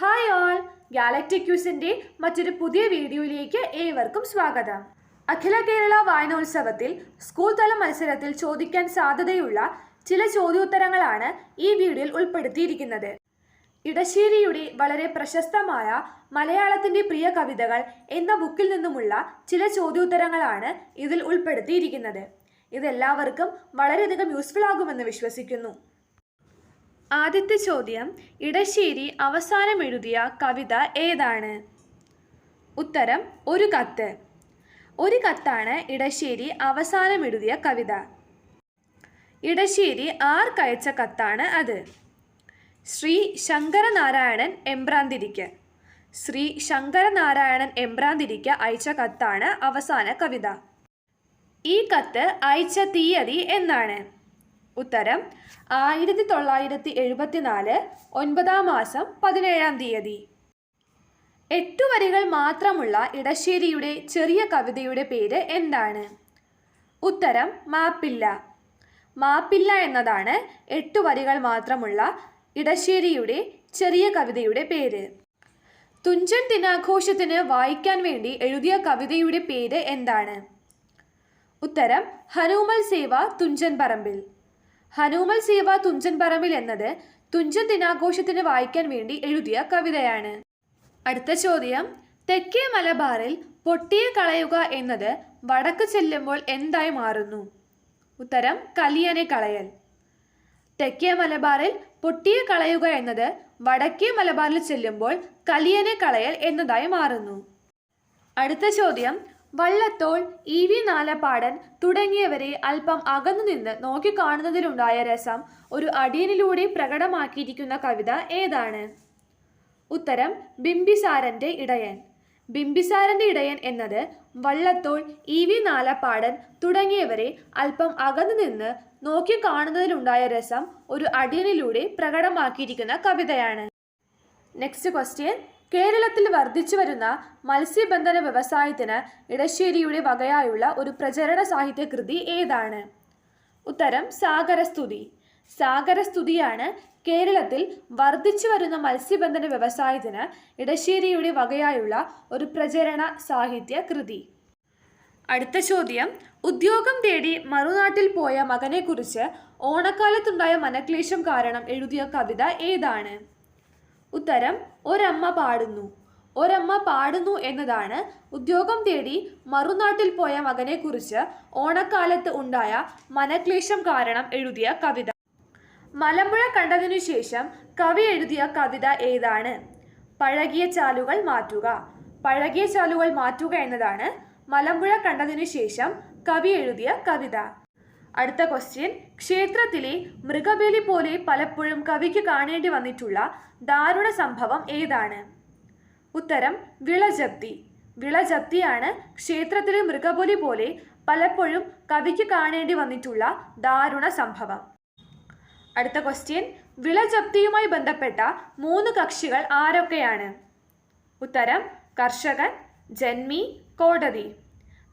Hi all galactic ക്യൂസിന്റെ മറ്റൊരു പുതിയ വീഡിയോയിലേക്ക് ഏവർക്കും സ്വാഗതം. അഖില കേരള വായനോത്സവത്തിൽ സ്കൂൾ തല മത്സരത്തിൽ ചോദിക്കാൻ സാധ്യതയുള്ള ചില ചോദ്യോത്തരങ്ങളാണ് ഈ വീഡിയോയിൽ ഉൾപ്പെടുത്തിയിരിക്കുന്നത്. ഇടശ്ശേരിയുടെ വളരെ പ്രശസ്തമായ മലയാളത്തിന്റെ പ്രിയ കവിതകൾ എന്ന ബുക്കിൽ നിന്നുമുള്ള ചില ചോദ്യോത്തരങ്ങളാണ് ഇതിൽ ഉൾപ്പെടുത്തിയിരിക്കുന്നത്. ഇതെല്ലാവർക്കും വളരെയധികം യൂസ്ഫുൾ ആകുമെന്ന് വിശ്വസിക്കുന്നു. ആദ്യത്തെ ചോദ്യം ഇടശ്ശേരി അവസാനം എഴുതിയ കവിത ഏതാണ്? ഉത്തരം ഒരു കത്ത്. ഒരു കത്താണ് ഇടശ്ശേരി അവസാനം എഴുതിയ കവിത. ഇടശ്ശേരി ആർക്കയച്ച കത്താണ് അത്. ശ്രീ ശങ്കരനാരായണൻ എംബ്രാന്തിരിക്ക്. ശ്രീ ശങ്കരനാരായണൻ എംബ്രാന്തിരിക്ക് അയച്ച കത്താണ് അവസാന കവിത. ഈ കത്ത് അയച്ച തീയതി എന്നാണ്. ഉത്തരം ആയിരത്തി തൊള്ളായിരത്തി എഴുപത്തിനാല് ഒൻപതാം മാസം പതിനേഴാം തീയതി. എട്ടു വരികൾ മാത്രമുള്ള ഇടശ്ശേരിയുടെ ചെറിയ കവിതയുടെ പേര് എന്താണ്? ഉത്തരം മാപ്പില്ല. മാപ്പില്ല എന്നതാണ് എട്ടു വരികൾ മാത്രമുള്ള ഇടശ്ശേരിയുടെ ചെറിയ കവിതയുടെ പേര്. തുഞ്ചൻ ദിനാഘോഷത്തിന് വായിക്കാൻ വേണ്ടി എഴുതിയ കവിതയുടെ പേര് എന്താണ്? ഉത്തരം ഹനുമൽ സേവ തുഞ്ചൻ പറമ്പിൽ. ഹനുമൽ സേവ തുഞ്ചൻ പറമ്പിൽ എന്നത് തുഞ്ചൻ ദിനാഘോഷത്തിന് വായിക്കാൻ വേണ്ടി എഴുതിയ കവിതയാണ്. അടുത്ത ചോദ്യം തെക്കേ മലബാറിൽ പൊട്ടിയെ കളയുക എന്നത് വടക്ക് ചെല്ലുമ്പോൾ എന്തായി മാറുന്നു? ഉത്തരം കലിയനെ കളയൽ. തെക്കേ മലബാറിൽ പൊട്ടിയെ കളയുക എന്നത് വടക്കേ മലബാറിൽ ചെല്ലുമ്പോൾ കലിയനെ കളയൽ എന്നതായി മാറുന്നു. അടുത്ത ചോദ്യം വള്ളത്തോൾ ഇ വി നാലപ്പാടൻ തുടങ്ങിയവരെ അല്പം അകന്നു അകന്നുനിന്ന് നോക്കിക്കാണുന്നതിലുണ്ടായ രസം ഒരു അടിയനിലൂടെ പ്രകടമാക്കിയിരിക്കുന്ന കവിത ഏതാണ്? ഉത്തരം ബിംബിസാരന്റെ ഇടയൻ. ബിംബിസാരന്റെ ഇടയൻ എന്നത് വള്ളത്തോൾ ഇ വി നാലപ്പാടൻ തുടങ്ങിയവരെ അല്പം അകന്നു അകന്നുനിന്ന് നോക്കിക്കാണുന്നതിലുണ്ടായ രസം ഒരു അടിയനിലൂടെ പ്രകടമാക്കിയിരിക്കുന്ന കവിതയാണ്. നെക്സ്റ്റ് ക്വസ്റ്റ്യൻ കേരളത്തിൽ വർദ്ധിച്ചു വരുന്ന മത്സ്യബന്ധന വ്യവസായത്തിന് ഇടശ്ശേരിയുടെ വകയായുള്ള ഒരു പ്രചരണ സാഹിത്യ കൃതി ഏതാണ്? ഉത്തരം സാഗരസ്തുതി. സാഗരസ്തുതിയാണ് കേരളത്തിൽ വർദ്ധിച്ചു വരുന്ന മത്സ്യബന്ധന വ്യവസായത്തിന് ഇടശ്ശേരിയുടെ വകയായുള്ള ഒരു പ്രചരണ സാഹിത്യ കൃതി അടുത്ത ചോദ്യം. ഉദ്യോഗം തേടി മറുനാട്ടിൽ പോയ മകനെക്കുറിച്ച് ഓണക്കാലത്തുണ്ടായ മനക്ലേശം കാരണം എഴുതിയ കവിത ഏതാണ്? ഉത്തരം ഒരമ്മ പാടുന്നു. ഒരമ്മ പാടുന്നു എന്നതാണ് ഉദ്യോഗം തേടി മറുനാട്ടിൽ പോയ മകനെക്കുറിച്ച് ഓണക്കാലത്ത് ഉണ്ടായ മനക്ലേശം കാരണം എഴുതിയ കവിത. മലമ്പുഴ കണ്ടതിനു ശേഷം കവി എഴുതിയ കവിത ഏതാണ്? പഴകിയ ചാലുകൾ മാറ്റുക. പഴകിയ ചാലുകൾ മാറ്റുക എന്നതാണ് മലമ്പുഴ കണ്ടതിനു ശേഷം കവി എഴുതിയ കവിത. അടുത്ത ക്വസ്റ്റ്യൻ ക്ഷേത്രത്തിലെ മൃഗബലി പോലെ പലപ്പോഴും കവിക്ക് കാണേണ്ടി വന്നിട്ടുള്ള ദാരുണ സംഭവം ഏതാണ്? ഉത്തരം വിളജപ്തി. വിളജപ്തിയാണ് ക്ഷേത്രത്തിലെ മൃഗബലി പോലെ പലപ്പോഴും കവിക്ക് കാണേണ്ടി വന്നിട്ടുള്ള ദാരുണ സംഭവം. അടുത്ത ക്വസ്റ്റ്യൻ വിളജപ്തിയുമായി ബന്ധപ്പെട്ട മൂന്ന് കക്ഷികൾ ആരൊക്കെയാണ്? ഉത്തരം കർഷകൻ ജന്മി കോടതി.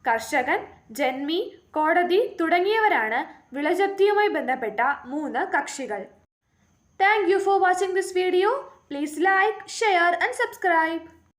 കർഷകൻ ജന്മി കോടതി തുടങ്ങിയവരാണ് വിളജപ്തിയുമായി ബന്ധപ്പെട്ട മൂന്ന് കക്ഷികൾ. Thank you for watching this video please like share and subscribe